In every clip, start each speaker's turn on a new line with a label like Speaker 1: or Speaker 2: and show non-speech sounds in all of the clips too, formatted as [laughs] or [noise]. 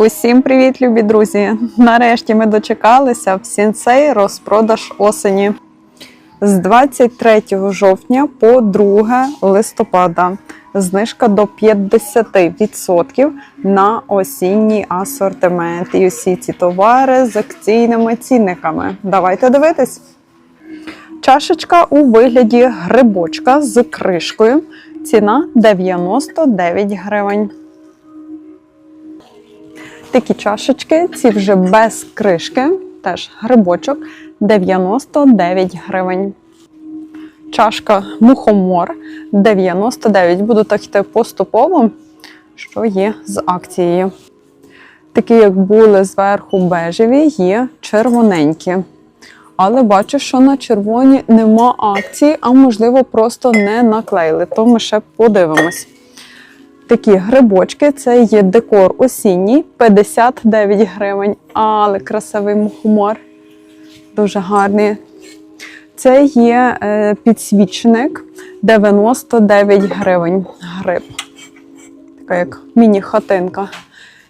Speaker 1: Усім привіт, любі друзі! Нарешті ми дочекалися в сінсей розпродаж осені з 23 жовтня по 2 листопада. Знижка до 50% на осінній асортимент. І усі ці товари з акційними цінниками. Давайте дивитись. Чашечка у вигляді грибочка з кришкою. Ціна 99 гривень. Такі чашечки, ці вже без кришки, теж грибочок 99 гривень. Чашка мухомор 99. Буду так йти поступово, що є з акцією. Такі, як були зверху бежеві, є червоненькі. Але бачу, що на червоні нема акції, а можливо, просто не наклеїли. То ми ще подивимось. Такі грибочки, це є декор осінній, 59 гривень, але красивий мухомор. Дуже гарний. Це є е, підсвічник 99 гривень. Гриб. Така як міні-хатинка.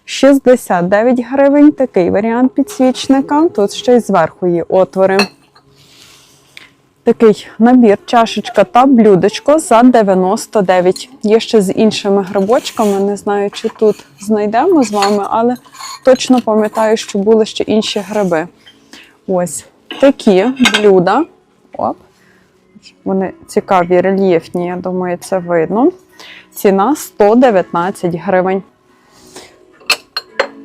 Speaker 1: 69 гривень такий варіант підсвічника. Тут ще й зверху є отвори. Такий набір, чашечка та блюдечко за 99. Є ще з іншими грибочками. Не знаю, чи тут знайдемо з вами, але точно пам'ятаю, що були ще інші гриби. Ось такі блюда. Оп. Вони цікаві, рельєфні, я думаю, це видно. Ціна 119 гривень.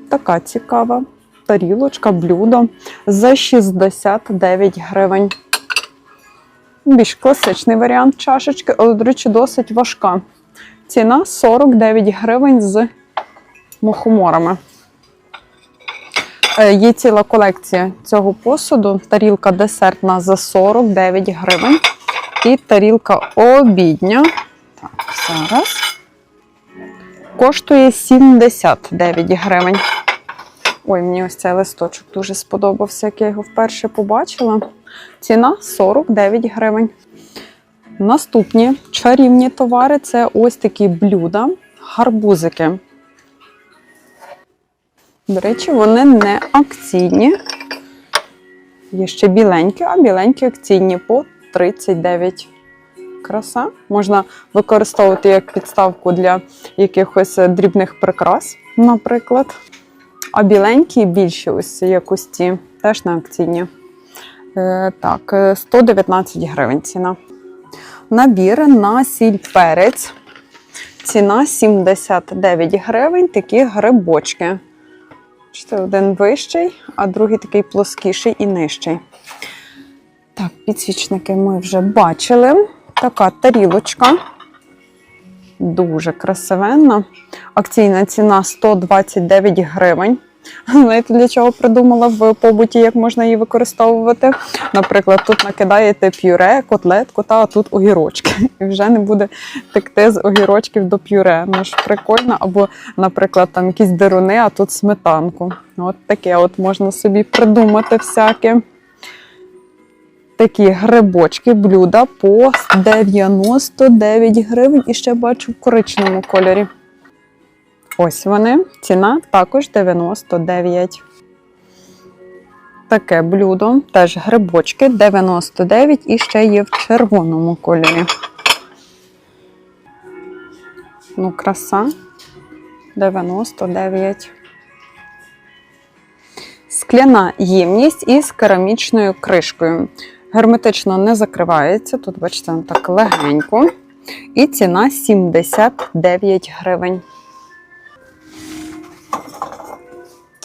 Speaker 1: Така цікава тарілочка, блюдо за 69 гривень. Більш класичний варіант чашечки, але, до речі, досить важка. Ціна 49 гривень з мухоморами. Е, Є ціла колекція цього посуду. Тарілка десертна за 49 гривень. І тарілка обідня. Так, зараз. Коштує 79 гривень. Ой, мені ось цей листочок дуже сподобався, як я його вперше побачила. Ціна 49 гривень. Наступні чарівні товари це ось такі блюда, гарбузики. До речі, вони не акційні. Є ще біленькі, а біленькі акційні по 39. Краса. Можна використовувати як підставку для якихось дрібних прикрас, наприклад. А біленькі більші, ось як ось ці, теж на акційні. Е, так, е, 119 гривень ціна. Набір на сіль перець. Ціна 79 гривень, такі грибочки. Бачите, один вищий, а другий такий плоскіший і нижчий. Так, підсвічники ми вже бачили. Така тарілочка. Дуже красивенна. Акційна ціна 129 гривень. Знаєте, для чого придумала в побуті, як можна її використовувати? Наприклад, тут накидаєте пюре, котлетку, та тут огірочки. І вже не буде текти з огірочків до пюре. Ну ж прикольно. Або, наприклад, там якісь деруни, а тут сметанку. От таке от можна собі придумати всяке. Такі грибочки, блюда по 99 гривень. І ще бачу в коричневому кольорі. Ось вони. Ціна також 99. Таке блюдо, теж грибочки 99 і ще є в червоному кольорі. Ну, краса 99. Скляна ємність із керамічною кришкою. Герметично не закривається. Тут, бачите, так легенько. І ціна 79 гривень.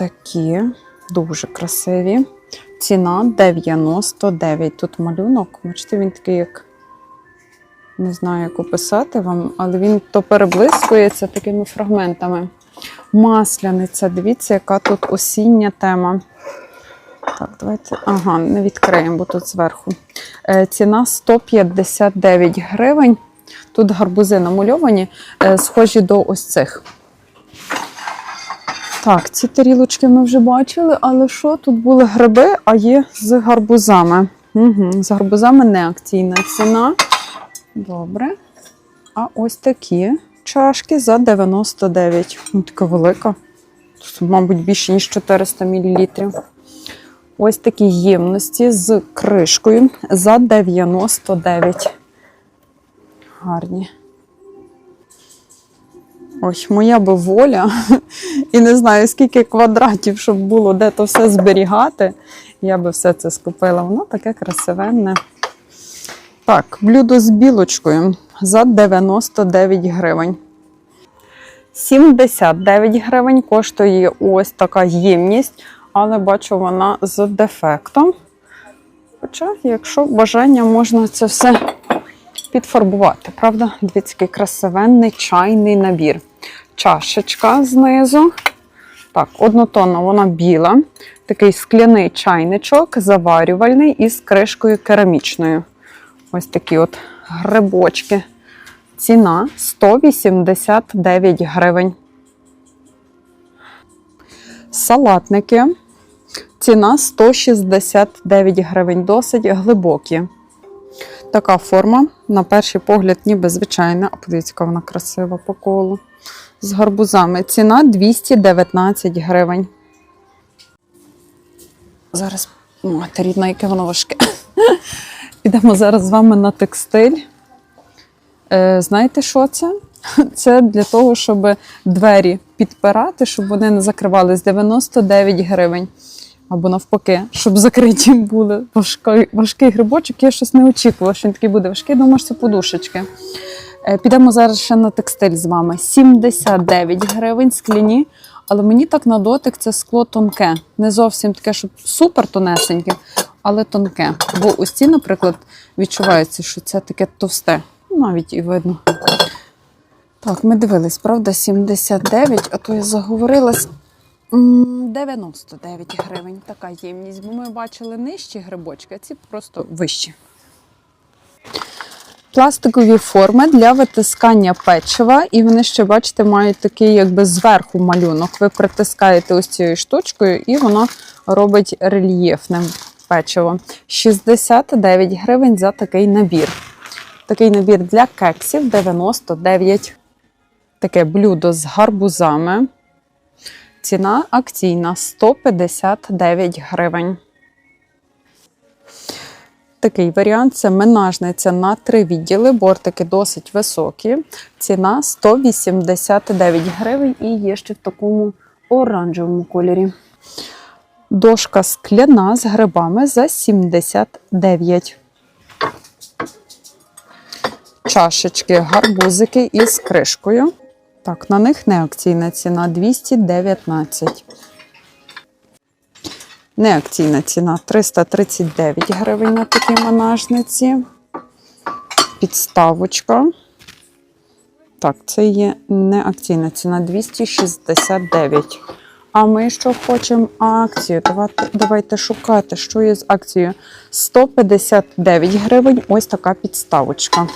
Speaker 1: Такі дуже красиві. Ціна 99. Тут малюнок. Бачите, він такий, як не знаю, як описати вам, але він то переблискується такими фрагментами. Масляниця, дивіться, яка тут осіння тема. Так, давайте. Ага, не відкриємо, бо тут зверху. Е, ціна 159 гривень. Тут гарбузи намальовані, е, схожі до ось цих. Так, ці тарілочки ми вже бачили, але що? Тут були гриби, а є з гарбузами. Угу, З гарбузами не акційна ціна. Добре. А ось такі чашки за 99. Ну, така велика. Тут, мабуть, більше, ніж 400 мл. Ось такі ємності з кришкою за 99. Гарні. Ой, моя би воля. І не знаю, скільки квадратів, щоб було де то все зберігати. Я би все це скупила. Воно таке красивенне. Так, блюдо з білочкою за 99 гривень. 79 гривень коштує ось така ємність, але бачу, вона з дефектом. Хоча, якщо бажання, можна це все підфарбувати. Правда? Дивіться, красивенний чайний набір. Чашечка знизу. Так, однотонна, вона біла. Такий скляний чайничок, заварювальний із кришкою керамічною. Ось такі от грибочки. Ціна 189 гривень. Салатники. Ціна 169 гривень. Досить глибокі. Така форма, на перший погляд, ніби звичайна. А подивіться, яка вона красива по колу. З гарбузами. Ціна 219 гривень. Зараз мати рідна, яке воно важке. [laughs] Підемо зараз з вами на текстиль. Е, знаєте, що це? [laughs] Це для того, щоб двері підпирати, щоб вони не закривались 99 гривень. Або навпаки, щоб закриті були. Важкий, важкий грибочок, я щось не очікувала, що він такий буде важкий, думаю, що це подушечки. Е, Підемо зараз ще на текстиль з вами. 79 гривень скляні, але мені так на дотик це скло тонке. Не зовсім таке, щоб супер тонесеньке, але тонке. Бо ось ці, наприклад, відчувається, що це таке товсте. Навіть і видно. Так, ми дивились, правда, 79, а то я заговорилась. М, 99 гривень така ємність, бо ми бачили нижчі грибочки, а ці просто вищі. Пластикові форми для витискання печива, і вони ще, бачите, мають такий якби зверху малюнок. Ви притискаєте ось цією штучкою, і воно робить рельєфним печиво. 69 гривень за такий набір. Такий набір для кексів 99. Таке блюдо з гарбузами. Ціна акційна 159 гривень. Такий варіант це менажниця на три відділи. Бортики досить високі. Ціна 189 гривень і є ще в такому оранжевому кольорі. Дошка скляна з грибами за 79. Чашечки, гарбузики із кришкою. Так, на них не акційна ціна 219. Неакційна ціна 339 гривень на такій монажниці. Підставочка. Так, це є неакційна ціна 269. А ми що хочемо акцію? Давайте, давайте шукати, що є з акцією. 159 гривень. Ось така підставочка.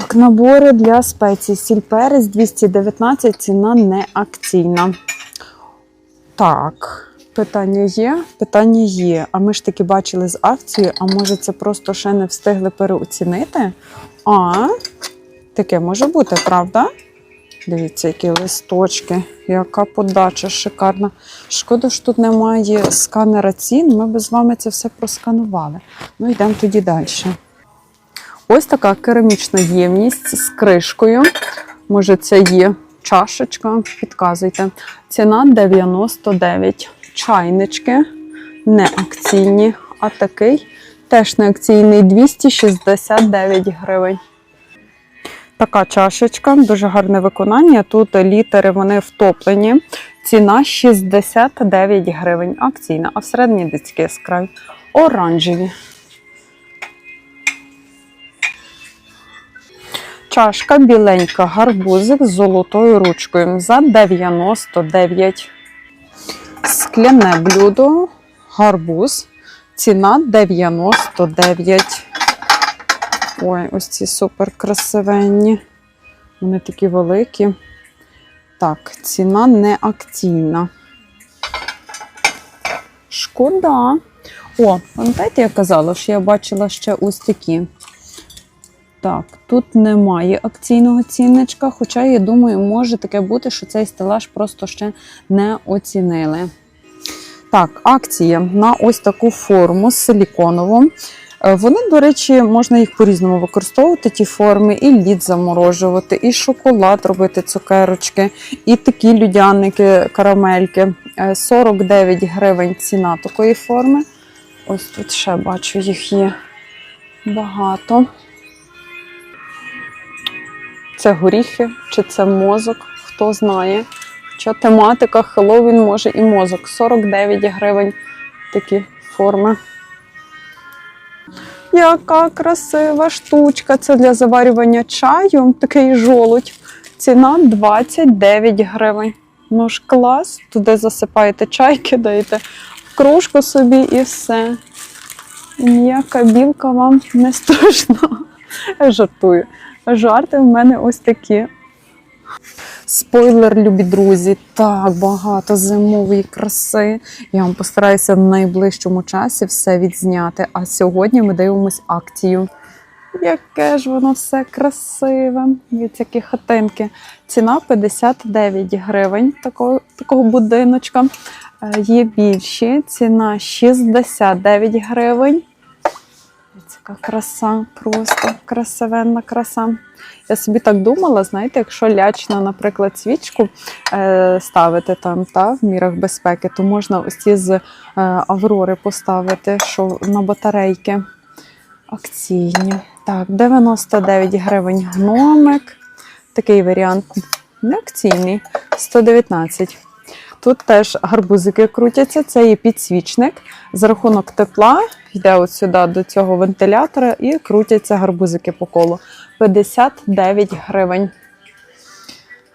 Speaker 1: Так, набори для спецій. Сіль перець 219, ціна не акційна. Так, питання є? Питання є. А ми ж таки бачили з акцією, а може це просто ще не встигли переоцінити? А, таке може бути, правда? Дивіться, які листочки, яка подача шикарна. Шкода, що тут немає сканера цін. Ми б з вами це все просканували. Ну, йдемо тоді далі. Ось така керамічна ємність з кришкою. Може, це є чашечка, підказуйте. Ціна 99. Чайнички не акційні, а такий теж не акційний 269 гривень. Така чашечка, дуже гарне виконання. Тут літери вони втоплені. Ціна 69 гривень. Акційна, а всередині дитячий яскраві. Оранжеві. Чашка біленька, гарбузик з золотою ручкою за 99. Скляне блюдо, гарбуз. Ціна 99. Ой, ось ці супер красивенні. Вони такі великі. Так, ціна не акційна. Шкода. О, пам'ятаєте, я казала, що я бачила ще ось такі Так, тут немає акційного цінничка, хоча, я думаю, може таке бути, що цей стелаж просто ще не оцінили. Так, акція на ось таку форму силіконову. Е, Вони, до речі, можна їх по-різному використовувати, ті форми, і лід заморожувати, і шоколад робити, цукерочки, і такі людяники, карамельки. Е, 49 гривень ціна такої форми. Ось тут ще бачу, їх є багато. Це горіхи чи це мозок, хто знає. Хоча тематика Хеллоуін може і мозок. 49 гривень такі форми. Яка красива штучка! Це для заварювання чаю. Такий жолудь. Ціна 29 гривень. Ну ж клас. Туди засипаєте чай, кидаєте в кружку собі і все. Ніяка білка вам не страшна. [laughs] Жартую. Жарти в мене ось такі. Спойлер, любі друзі, так багато зимової краси. Я вам постараюся в найближчому часі все відзняти. А сьогодні ми дивимось акцію. Яке ж воно все красиве. Від які хатинки. Ціна 59 гривень такого, такого будиночка. Е, Є більші. Ціна 69 гривень. Яка краса, просто красивенна краса. Я собі так думала, знаєте, якщо лячно, наприклад, свічку е, ставити там та, в мірах безпеки, то можна ось ці з е, Аврори поставити, що на батарейки акційні. Так, 99 гривень гномик. Такий варіант не акційний, 119. Тут теж гарбузики крутяться, це є підсвічник. За рахунок тепла йде от сюди до цього вентилятора і крутяться гарбузики по колу. 59 гривень.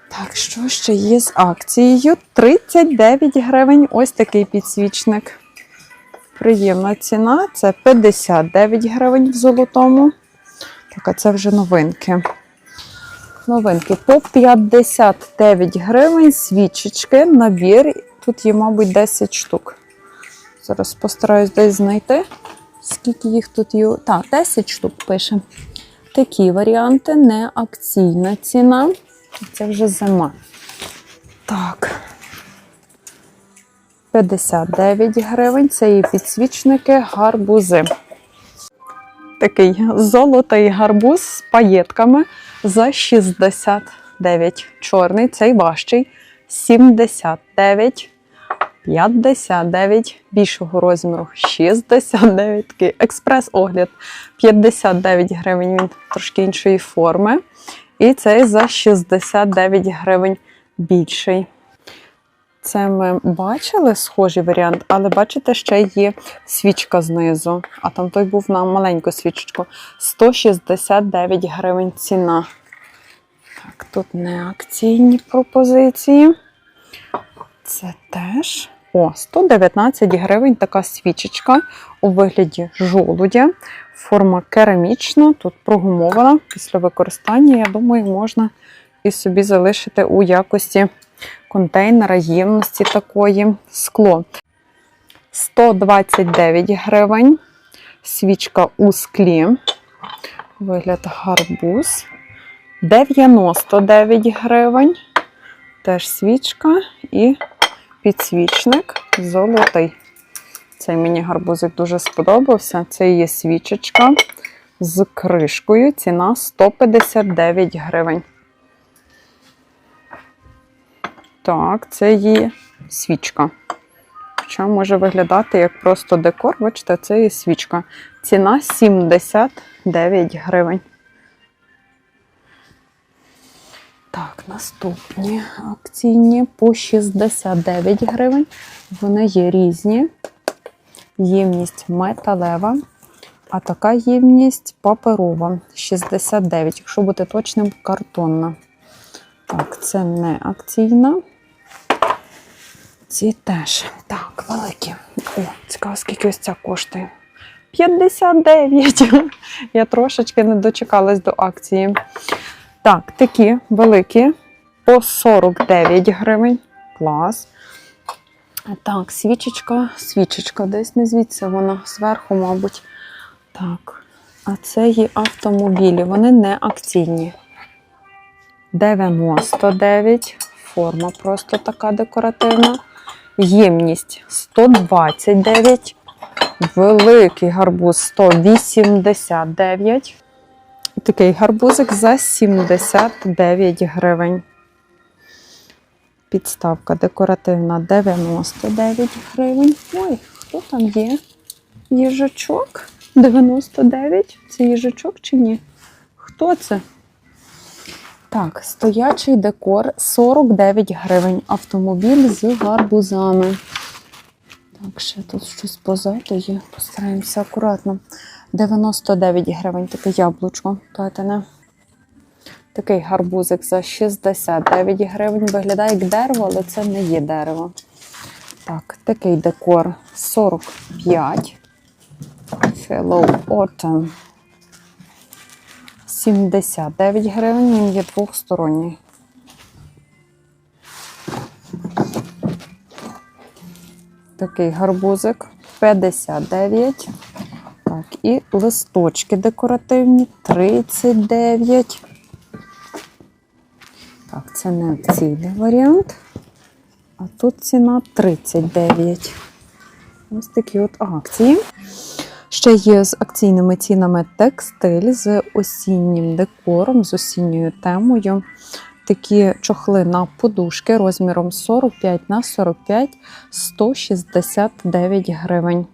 Speaker 1: Так, що ще є з акцією? 39 гривень. Ось такий підсвічник. Приємна ціна. Це 59 гривень в золотому. Так, а це вже новинки. Новинки по 59 гривень, свічечки, набір. Тут є, мабуть, 10 штук. Зараз постараюсь десь знайти. Скільки їх тут є? Так, 10 штук пише. Такі варіанти, не акційна ціна. Це вже зима. Так. 59 гривень. Це і підсвічники, гарбузи. Такий золотий гарбуз з паєтками за 69. Чорний, цей важчий 79. 59 більшого розміру 69, такий експрес-огляд 59 гривень, він трошки іншої форми. І цей за 69 гривень більший. Це ми бачили схожий варіант, але бачите, ще є свічка знизу. А там той був на маленьку свічечку. 169 гривень ціна. Так, тут не акційні пропозиції. Це теж. О, 119 гривень така свічечка у вигляді жолудя. Форма керамічна, тут прогумована. Після використання, я думаю, можна і собі залишити у якості контейнера ємності такої скло. 129 гривень. Свічка у склі. Вигляд гарбуз. 99 гривень. Теж свічка і підсвічник золотий. Цей мені гарбузик дуже сподобався. Це є свічечка з кришкою. Ціна 159 гривень. Так, це є свічка. Хоча може виглядати як просто декор. Бачите, це є свічка. Ціна 79 гривень. Так, наступні акційні по 69 гривень. Вони є різні. Ємність металева, а така ємність паперова 69, якщо бути точним, картонна. Так, це не акційна. Ці теж. Так, великі. О, цікаво, скільки ось ця коштує. 59. Я трошечки не дочекалась до акції. Так, такі великі по 49 гривень. Клас. Так, свічечка, свічечка десь не звідси вона зверху, мабуть. Так, А це є автомобілі, вони не акційні. 99, форма просто така декоративна. Ємність 129, великий гарбуз 189. Такий гарбузик за 79 гривень. Підставка декоративна 99 гривень. Ой, хто там є? Їжачок 99. Це їжачок чи ні? Хто це? Так, стоячий декор 49 гривень. Автомобіль з гарбузами. Так, ще тут щось позаду є. Постараємося акуратно. 99 гривень таке яблучко. плетене. Такий гарбузик за 69 гривень. Виглядає як дерево, але це не є дерево. Так, такий декор 45. Fellow Autumn. 79 гривень, він є двохсторонній. Такий гарбузик 59. Так, і листочки декоративні 39. Так, це не акційний варіант. А тут ціна 39. Ось такі от акції. Ще є з акційними цінами текстиль з осіннім декором, з осінньою темою. Такі чохли на подушки розміром 45 на 45 169 гривень.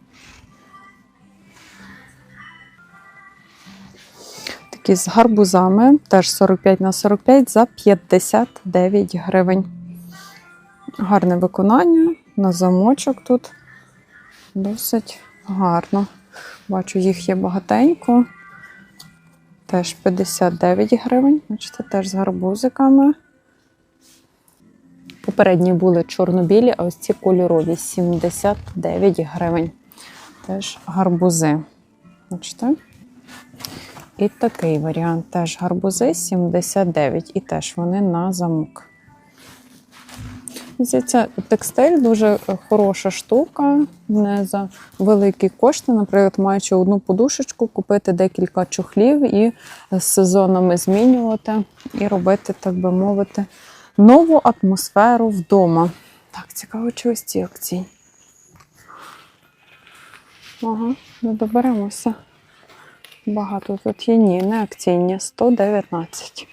Speaker 1: Такі з гарбузами теж 45 на 45 за 59 гривень. Гарне виконання на замочок тут досить гарно. Бачу, їх є багатенько. Теж 59 гривень. Бачите, теж з гарбузиками. Попередні були чорно-білі, а ось ці кольорові 79 гривень. Теж гарбузи. Бачите? І такий варіант теж гарбузи 79. І теж вони на замок. Здається, текстиль дуже хороша штука, не за великі кошти. Наприклад, маючи одну подушечку, купити декілька чохлів і з сезонами змінювати і робити, так би мовити, нову атмосферу вдома. Так, цікаво, чи ось ці акції. Ага, не доберемося. Багато тут є. Ні, не акційні, 119.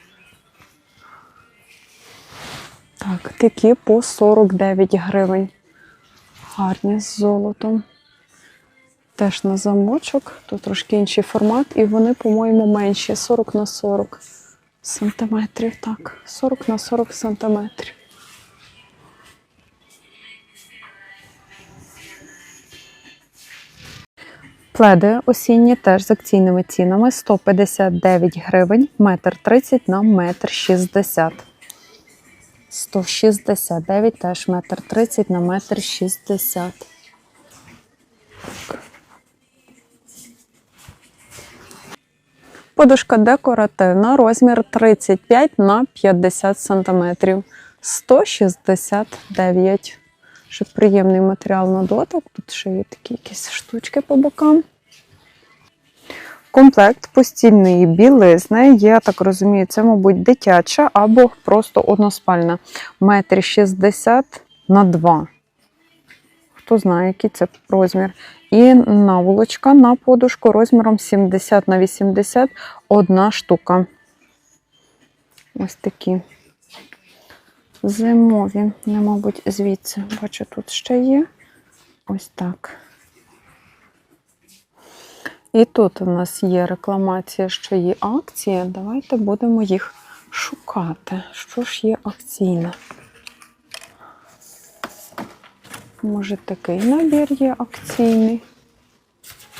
Speaker 1: Так, такі по 49 гривень. Гарні з золотом. Теж на замочок. Тут трошки інший формат, і вони, по-моєму, менші 40 на 40 сантиметрів. Так, 40 на 40 сантиметрів. Пледи осінні теж з акційними цінами 159 гривень, метр 30 на метр 60. 169 теж метр 30 на метр 60. Подушка декоративна, розмір 35 на 50 сантиметрів. 169. Ще приємний матеріал на дотик. Тут ще є такі якісь штучки по бокам. Комплект постільної білизни. Я так розумію, це, мабуть, дитяча або просто односпальна. Метр 60 на 2. Хто знає, який це розмір. І наволочка на подушку розміром 70 на 80 одна штука. Ось такі. Зимові. Не, мабуть, звідси. Бачу, тут ще є. Ось так. І тут у нас є рекламація, що є акція. Давайте будемо їх шукати. Що ж є акційне? Може, такий набір є акційний.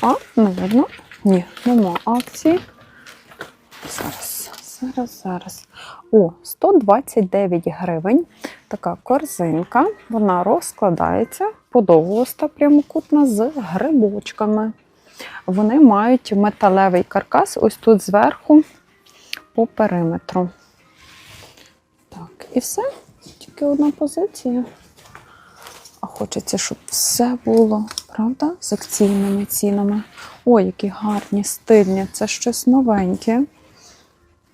Speaker 1: А, не видно? Ні, нема акції. Зараз, зараз, зараз. О, 129 гривень. Така корзинка. Вона розкладається подовгоста прямокутна з грибочками. Вони мають металевий каркас ось тут зверху по периметру. Так, і все. Тільки одна позиція. А хочеться, щоб все було Правда? З акційними цінами. Ой, які гарні, стильні. Це щось новеньке.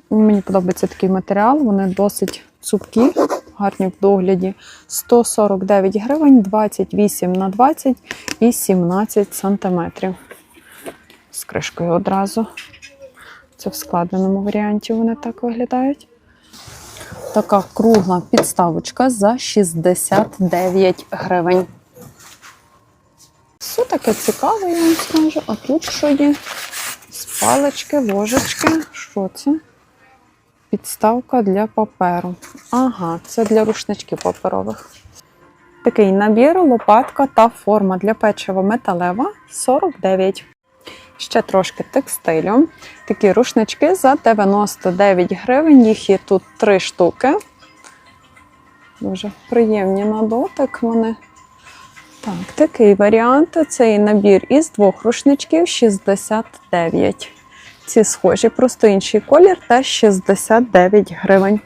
Speaker 1: Мені подобається такий матеріал, вони досить цупкі, гарні в догляді. 149 гривень, 28 на 20 і 17 сантиметрів. З кришкою одразу. Це в складеному варіанті вони так виглядають. Така кругла підставочка за 69 гривень. Все таке цікаве, я вам скажу. А тут що є? З палички, ложечки. Що це? Підставка для паперу. Ага, це для рушничків паперових. Такий набір, лопатка та форма для печива металева 49. Ще трошки текстилю. Такі рушнички за 99 гривень. Їх є тут три штуки. Дуже приємні на дотик вони. Так, такий варіант. Цей набір із двох рушничків 69. Ці схожі, просто інший колір та 69 гривень.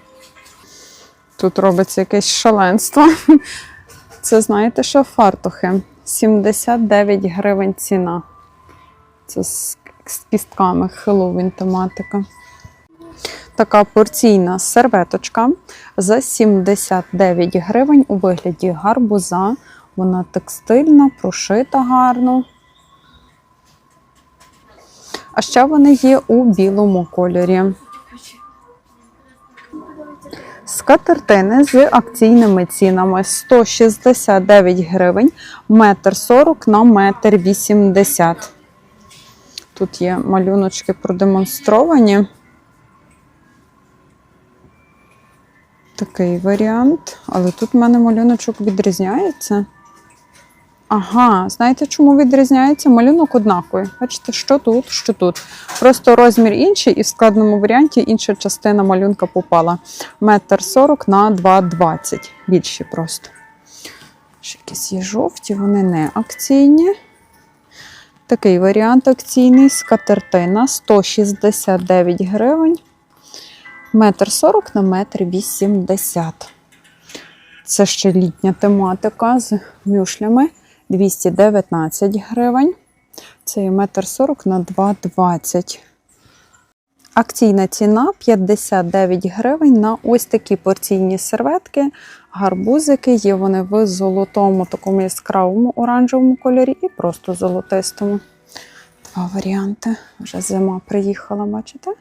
Speaker 1: Тут робиться якесь шаленство. [laughs] Це знаєте, що фартухи. 79 гривень ціна. Це з, кістками Хеллоуін тематика. Така порційна серветочка за 79 гривень у вигляді гарбуза. Вона текстильна, прошита гарно. А ще вони є у білому кольорі. Скатертини з акційними цінами 169 гривень, метр 40 на метр 80. Тут є малюночки продемонстровані. Такий варіант, але тут в мене малюночок відрізняється. Ага, знаєте, чому відрізняється? Малюнок однаковий. Бачите, що тут, що тут. Просто розмір інший, і в складному варіанті інша частина малюнка попала. Метр 40 на 2,20. Більші просто. Ще якісь є жовті, вони не акційні. Такий варіант акційний скатертина 169 гривень. Метр 40 на метр 80. Це ще літня тематика з мюшлями 219 гривень. Це є метр 40 на 2,20. Акційна ціна 59 гривень на ось такі порційні серветки, гарбузики. Є вони в золотому, такому яскравому оранжевому кольорі і просто золотистому. Два варіанти. Вже зима приїхала, бачите?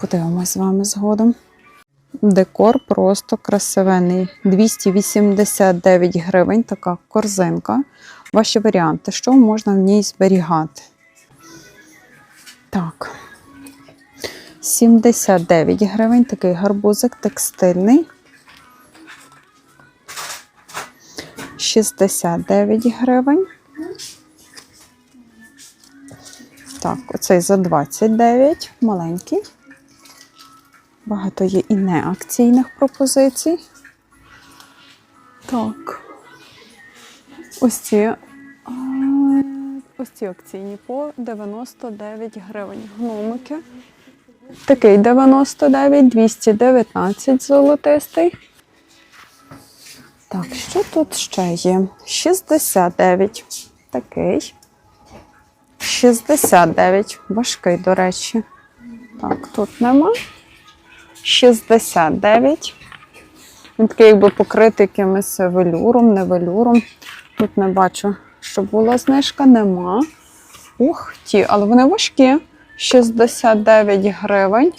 Speaker 1: Подивимось з вами згодом. Декор просто красивенний. 289 гривень така корзинка. Ваші варіанти, що можна в ній зберігати? Так. 79 гривень, такий гарбузик текстильний. 69 гривень. Так, оцей за 29, маленький. Багато є і неакційних пропозицій. Так. Ось ці, ось ці акційні по 99 гривень. Гномики. Такий 99, 219 золотистий. Так, що тут ще є? 69. Такий. 69. Важкий, до речі. Так, тут нема. 69. Він такий якби покритий якимось велюром, не велюром. Тут не бачу, що була знижка, нема. Ух ті, але вони важкі. 69 гривень.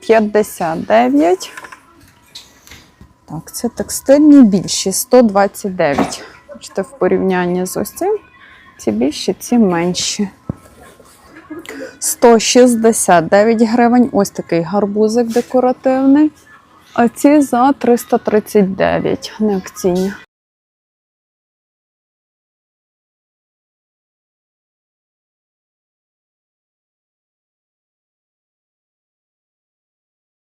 Speaker 1: 59. Так, це текстильні більші, 129. Бачите, в порівнянні з ось цим. Ці більші, ці менші. 169 гривень. Ось такий гарбузик декоративний. А ці за 339 на акційні.